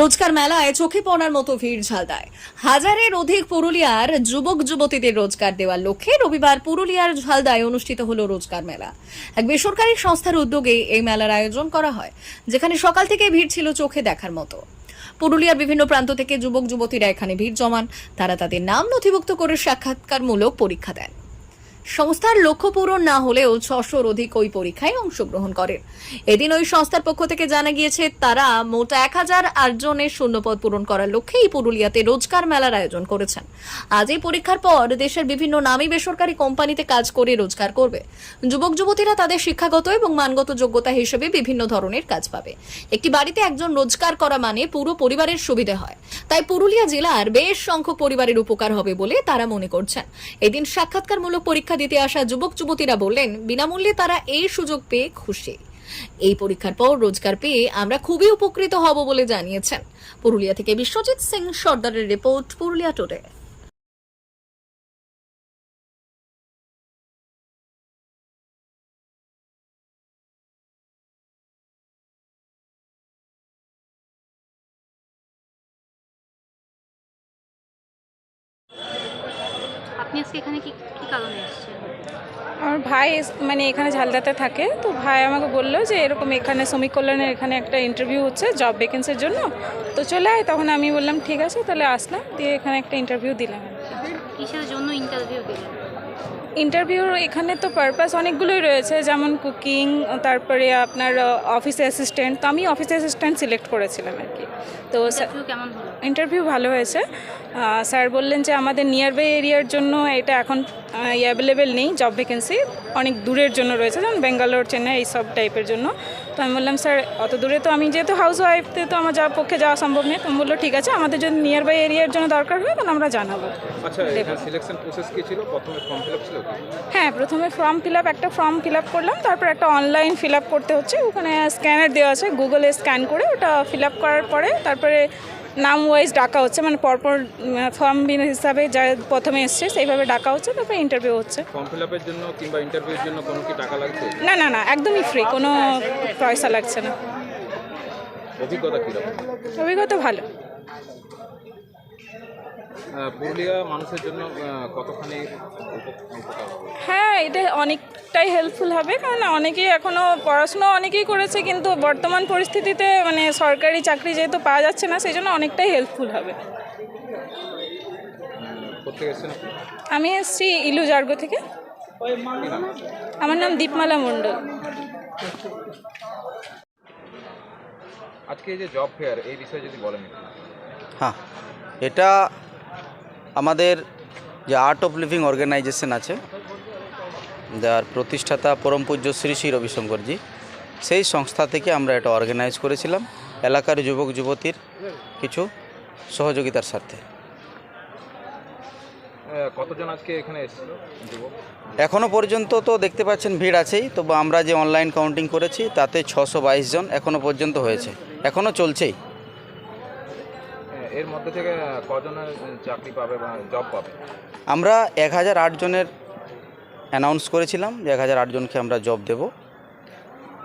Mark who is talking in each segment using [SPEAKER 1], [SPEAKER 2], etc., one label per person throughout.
[SPEAKER 1] রোজকার মেলায় চোখে পড়ার মতো ভিড় ঝালদায় হাজারের অধিক পুরুলিয়ার যুবক যুবতীদের রোজগার দেওয়ার লক্ষ্যে রবিবার পুরুলিয়ার ঝালদায় অনুষ্ঠিত হল রোজগার মেলা এক বেসরকারি সংস্থার উদ্যোগে এই মেলার আয়োজন করা হয় যেখানে সকাল থেকে ভিড় ছিল চোখে দেখার মতো পুরুলিয়ার বিভিন্ন প্রান্ত থেকে যুবক যুবতীরা এখানে ভিড় জমান তারা তাদের নাম নথিভুক্ত করে সাক্ষাৎকারমূলক পরীক্ষা দেন সংস্থার লক্ষ্য পূরণ না হলেও ছশোর অধিক ওই পরীক্ষায় অংশগ্রহণ করেন এদিন ওই সংস্থার পক্ষ থেকে জানা গিয়েছে তারা মোট এক হাজার আটজনের শূন্যপদ পূরণ করার লক্ষ্যেই পুরুলিয়াতে রোজগার মেলার আয়োজন করেছেন আজ এই পরীক্ষার পর দেশের বিভিন্ন নামী বেসরকারি কোম্পানিতে কাজ করে রোজগার করবে যুবক যুবতীরা তাদের শিক্ষাগত এবং মানগত যোগ্যতা হিসেবে বিভিন্ন ধরনের কাজ পাবে একটি বাড়িতে একজন রোজগার করা মানে পুরো পরিবারের সুবিধে হয় তাই পুরুলিয়া জেলার বেশ সংখ্যক পরিবারের উপকার হবে বলে তারা মনে করছেন এদিন সাক্ষাৎকারমূলক পরীক্ষা পরীক্ষা দিতে আসা যুবক যুবতীরা বললেন বিনামূল্যে তারা এই সুযোগ পেয়ে খুশি এই পরীক্ষার পর রোজগার পেয়ে আমরা খুবই উপকৃত হব বলে জানিয়েছেন পুরুলিয়া থেকে বিশ্বজিৎ সিং সর্দারের রিপোর্ট পুরুলিয়া টুডে
[SPEAKER 2] আপনি আজকে এখানে কি কি কারণে এসেছেন
[SPEAKER 3] আমার ভাই মানে এখানে ঝালদাতে থাকে তো ভাই আমাকে বললো যে এরকম এখানে শ্রমিক কল্যাণের এখানে একটা ইন্টারভিউ হচ্ছে জব ভ্যাকেন্সির জন্য তো চলে আয় তখন আমি বললাম ঠিক আছে তাহলে আসলাম দিয়ে এখানে একটা ইন্টারভিউ দিলাম
[SPEAKER 2] কিসের জন্য ইন্টারভিউ দিলাম
[SPEAKER 3] ইন্টারভিউর এখানে তো পারপাস অনেকগুলোই রয়েছে যেমন কুকিং তারপরে আপনার অফিস অ্যাসিস্ট্যান্ট তো আমি অফিস অ্যাসিস্ট্যান্ট সিলেক্ট করেছিলাম আর কি
[SPEAKER 2] তো কেমন
[SPEAKER 3] ইন্টারভিউ ভালো হয়েছে স্যার বললেন যে আমাদের নিয়ার বাই এরিয়ার জন্য এটা এখন অ্যাভেলেবেল নেই জব ভ্যাকেন্সি অনেক দূরের জন্য রয়েছে যেমন বেঙ্গালোর চেন্নাই এইসব টাইপের জন্য তো আমি বললাম স্যার অত দূরে তো আমি যেহেতু হাউস ওয়াইফতে তো আমার যাওয়ার পক্ষে যাওয়া সম্ভব নেই তো আমি বললো ঠিক আছে আমাদের যদি নিয়ার বাই এরিয়ার জন্য দরকার হয় তাহলে আমরা জানাবো আচ্ছা, হ্যাঁ প্রথমে ফর্ম ফিল আপ একটা ফর্ম ফিল আপ করলাম তারপর একটা অনলাইন ফিল আপ করতে হচ্ছে ওখানে স্ক্যানার দেওয়া আছে গুগলে স্ক্যান করে ওটা ফিল আপ করার পরে তারপরে নাম ওয়াইজ ডাকা হচ্ছে মানে পরপর ফর্ম বিন হিসাবে যা প্রথমে এসছে সেইভাবে ডাকা হচ্ছে তারপরে ইন্টারভিউ হচ্ছে
[SPEAKER 4] ফর্ম ফিল আপের জন্য কিংবা ইন্টারভিউর জন্য কোনো কি টাকা লাগছে
[SPEAKER 3] না না না একদমই ফ্রি কোনো পয়সা লাগছে না অভিজ্ঞতা অভিজ্ঞতা ভালো
[SPEAKER 4] পুরুলিয়া মানুষের জন্য কতখানি
[SPEAKER 3] হ্যাঁ এটা অনেকটাই হেল্পফুল হবে কারণ অনেকেই এখনও পড়াশুনো অনেকেই করেছে কিন্তু বর্তমান পরিস্থিতিতে মানে সরকারি চাকরি যেহেতু পাওয়া যাচ্ছে না সেই জন্য অনেকটাই হেল্পফুল হবে আমি এসছি ইলু জার্গ থেকে আমার নাম দীপমালা মন্ডল
[SPEAKER 4] আজকে যে জব ফেয়ার এই বিষয়ে যদি বলেন
[SPEAKER 5] হ্যাঁ এটা আমাদের যে আর্ট অফ লিভিং অর্গানাইজেশন আছে যার প্রতিষ্ঠাতা পরম পূজ্য শ্রী শ্রী রবিশঙ্করজি সেই সংস্থা থেকে আমরা এটা অর্গানাইজ করেছিলাম এলাকার যুবক যুবতীর কিছু সহযোগিতার স্বার্থে
[SPEAKER 4] কতজন আজকে এখানে
[SPEAKER 5] এখনও পর্যন্ত তো দেখতে পাচ্ছেন ভিড় আছেই তবু আমরা যে অনলাইন কাউন্টিং করেছি তাতে ছশো জন এখনও পর্যন্ত হয়েছে এখনও চলছেই
[SPEAKER 4] এর মধ্যে থেকে কজনের চাকরি পাবে বা জব পাবে
[SPEAKER 5] আমরা এক হাজার আটজনের অ্যানাউন্স করেছিলাম যে এক হাজার আটজনকে আমরা জব দেব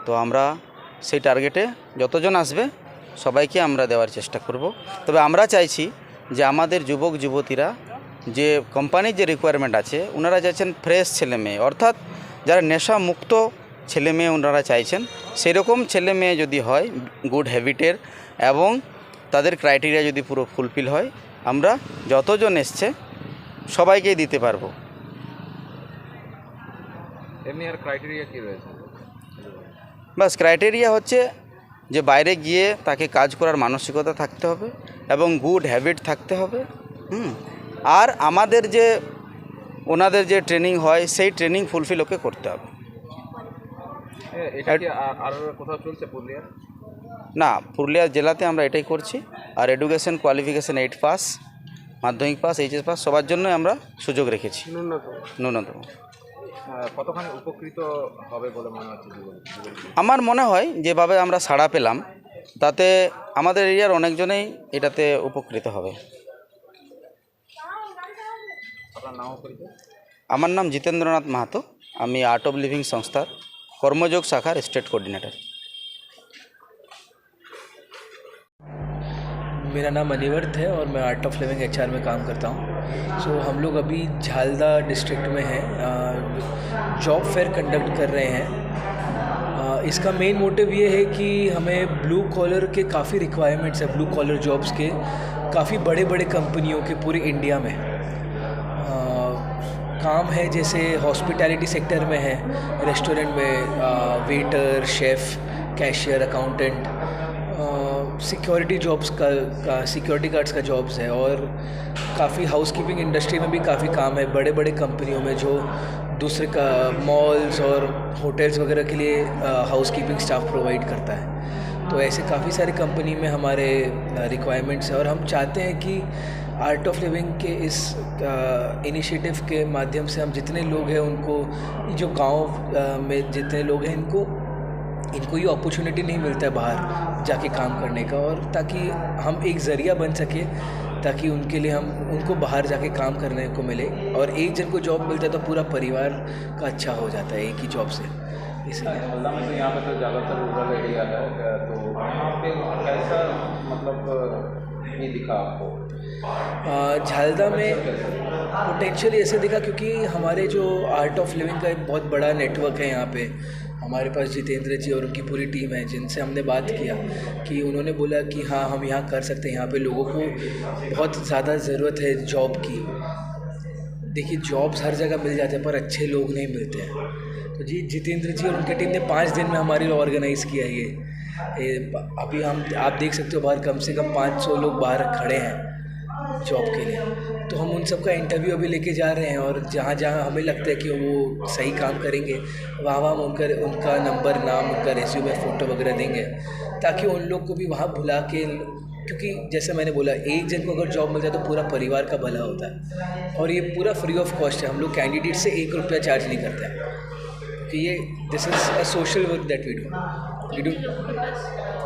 [SPEAKER 5] তো আমরা সেই টার্গেটে যতজন আসবে সবাইকে আমরা দেওয়ার চেষ্টা করব তবে আমরা চাইছি যে আমাদের যুবক যুবতীরা যে কোম্পানির যে রিকোয়ারমেন্ট আছে ওনারা চাইছেন ফ্রেশ ছেলে মেয়ে অর্থাৎ যারা নেশা মুক্ত ছেলে মেয়ে ওনারা চাইছেন সেরকম ছেলে মেয়ে যদি হয় গুড হ্যাবিটের এবং তাদের ক্রাইটেরিয়া যদি পুরো ফুলফিল হয় আমরা যতজন এসছে সবাইকেই দিতে পারবো
[SPEAKER 4] এমনি আর ক্রাইটেরিয়া কী রয়েছে
[SPEAKER 5] বাস ক্রাইটেরিয়া হচ্ছে যে বাইরে গিয়ে তাকে কাজ করার মানসিকতা থাকতে হবে এবং গুড হ্যাবিট থাকতে হবে হুম আর আমাদের যে ওনাদের যে ট্রেনিং হয় সেই ট্রেনিং ফুলফিল ওকে করতে হবে
[SPEAKER 4] আর কোথাও চলছে
[SPEAKER 5] না পুরুলিয়া জেলাতে আমরা এটাই করছি আর এডুকেশন কোয়ালিফিকেশান এইট পাস মাধ্যমিক পাস এইচএস পাস সবার জন্য আমরা সুযোগ রেখেছি ন্যূনতম ন্যূনতম উপকৃত আমার মনে হয় যেভাবে আমরা সাড়া পেলাম তাতে আমাদের এরিয়ার অনেকজনেই এটাতে উপকৃত হবে আমার নাম জিতেন্দ্রনাথ মাহাতো আমি আর্ট অফ লিভিং সংস্থার কর্মযোগ শাখার স্টেট কোর্ডিনেটর
[SPEAKER 6] मेरा नाम अनिवर्त है और मैं आर्ट ऑफ लिविंग एच में काम करता हूँ सो so, हम लोग अभी झालदा डिस्ट्रिक्ट में हैं जॉब फेयर कंडक्ट कर रहे हैं इसका मेन मोटिव ये है कि हमें ब्लू कॉलर के काफ़ी रिक्वायरमेंट्स हैं ब्लू कॉलर जॉब्स के काफ़ी बड़े बड़े कंपनियों के पूरे इंडिया में काम है जैसे हॉस्पिटैलिटी सेक्टर में है रेस्टोरेंट में waiter chef cashier accountant security jobs का का सिक्योरिटी गार्ड्स का जॉब्स है और काफ़ी हाउस कीपिंग इंडस्ट्री में भी काफ़ी काम है बड़े बड़े कंपनियों में जो दूसरे का मॉल्स और होटल्स वगैरह के लिए हाउस कीपिंग स्टाफ प्रोवाइड करता है तो ऐसे काफ़ी सारी कंपनी में हमारे रिक्वायरमेंट्स हैं और हम चाहते हैं कि आर्ट ऑफ लिविंग के इस इनिशिएटिव के माध्यम से हम जितने लोग हैं उनको जो गांव में जितने लोग हैं इनको इनको ये अपॉर्चुनिटी नहीं मिलता है बाहर जाके काम करने का और ताकि हम एक ज़रिया बन सके ताकि उनके लिए हम उनको बाहर जाके काम करने को मिले और एक जन को जॉब मिलता है तो पूरा परिवार का अच्छा हो जाता है एक ही जॉब से इसलिए अच्छा,
[SPEAKER 4] मतलब तो यहाँ पर तो ज़्यादातर रूरल एरिया है तो वहाँ पे कैसा मतलब दिखा आपको
[SPEAKER 6] झालदा में पोटेंशियल ऐसे दिखा क्योंकि हमारे जो आर्ट ऑफ लिविंग का एक बहुत बड़ा नेटवर्क है यहाँ पे हमारे पास जितेंद्र जी और उनकी पूरी टीम है जिनसे हमने बात किया कि उन्होंने बोला कि हाँ हम यहाँ कर सकते हैं यहाँ पे लोगों को बहुत ज़्यादा ज़रूरत है जॉब की देखिए जॉब्स हर जगह मिल जाते हैं पर अच्छे लोग नहीं मिलते हैं तो जी जितेंद्र जी और उनकी टीम ने पाँच दिन में हमारे लिए ऑर्गेनाइज़ किया ये अभी हम आप देख सकते हो बाहर कम से कम पाँच सौ लोग बाहर खड़े हैं जॉब के लिए तो हम उन सब का इंटरव्यू अभी लेके जा रहे हैं और जहाँ जहाँ हमें लगता है कि वो सही काम करेंगे वहाँ वहाँ उनका उनका नंबर नाम उनका रेज्यूमे फ़ोटो वगैरह देंगे ताकि उन लोग को भी वहाँ भुला के क्योंकि जैसे मैंने बोला एक जन को अगर जॉब मिल जाए तो पूरा परिवार का भला होता है और ये पूरा फ्री ऑफ कॉस्ट है हम लोग कैंडिडेट से एक रुपया चार्ज नहीं करते हैं कि तो ये this is a social work that we do we do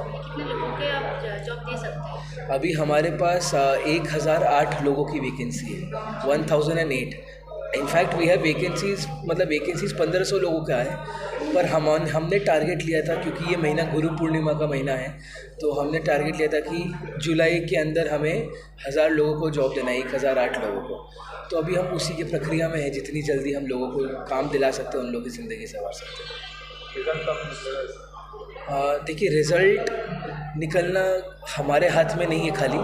[SPEAKER 6] अभी हमारे पास एक हज़ार आठ लोगों की वैकेंसी है one thousand and eight in fact we have vacancies मतलब वैकेंसीज पंद्रह सौ लोगों का है पर हम हमने टारगेट लिया था क्योंकि ये महीना गुरु पूर्णिमा का महीना है तो हमने टारगेट लिया था कि जुलाई के अंदर हमें हज़ार लोगों को जॉब देना है एक हज़ार आठ लोगों को तो अभी हम उसी की प्रक्रिया में हैं जितनी जल्दी हम लोगों को काम दिला सकते हैं उन लोगों की ज़िंदगी संवार सकते हैं देखिए रिज़ल्ट निकलना हमारे हाथ में नहीं है खाली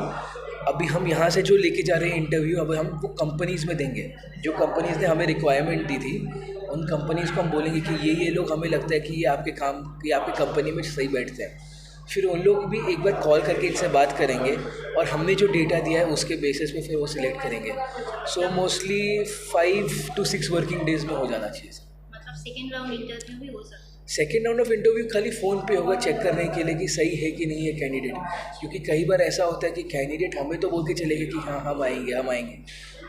[SPEAKER 6] अभी हम यहाँ से जो लेके जा रहे हैं इंटरव्यू अब हम वो कंपनीज़ में देंगे जो कंपनीज़ ने हमें रिक्वायरमेंट दी थी उन कंपनीज़ को हम बोलेंगे कि ये ये लोग हमें लगता है कि ये आपके काम ये आपकी कंपनी में सही बैठते हैं फिर उन लोग भी एक बार कॉल करके इनसे बात करेंगे और हमने जो डेटा दिया है उसके बेसिस पे फिर वो सिलेक्ट करेंगे so mostly five to six working days में हो जाना चाहिए मतलब सेकेंड राउंड इंटरव्यू भी हो सकता है सेकेंड राउंड ऑफ इंटरव्यू खाली फ़ोन पे होगा चेक करने के लिए कि सही है कि नहीं है कैंडिडेट क्योंकि कई बार ऐसा होता है कि कैंडिडेट हमें तो बोल के चले गए कि हाँ हम आएंगे हम आएंगे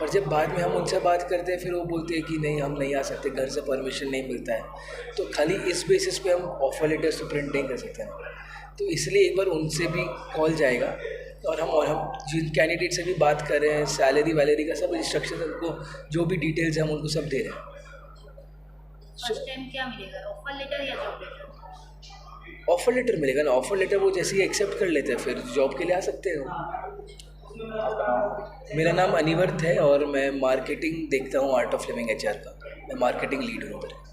[SPEAKER 6] पर जब बाद में हम उनसे बात करते हैं फिर वो बोलते हैं कि नहीं हम नहीं आ सकते घर से परमिशन नहीं मिलता है तो खाली इस बेसिस पे हम ऑफर लेटर्स तो प्रिंट नहीं कर सकते हैं तो इसलिए एक बार उनसे भी कॉल जाएगा और हम और हम जिन कैंडिडेट से भी बात कर रहे हैं सैलरी वैलरी का सब इंस्ट्रक्शन उनको जो भी डिटेल्स हम उनको सब दे रहे हैं ऑफर लेटर मिलेगा ना ऑफर लेटर वो जैसे ही एक्सेप्ट कर लेते हैं फिर जॉब के लिए आ सकते हो मेरा नाम अनिवर्त है और मैं मार्केटिंग देखता हूँ आर्ट ऑफ लिविंग एच का मैं मार्केटिंग लीड हूँ उधर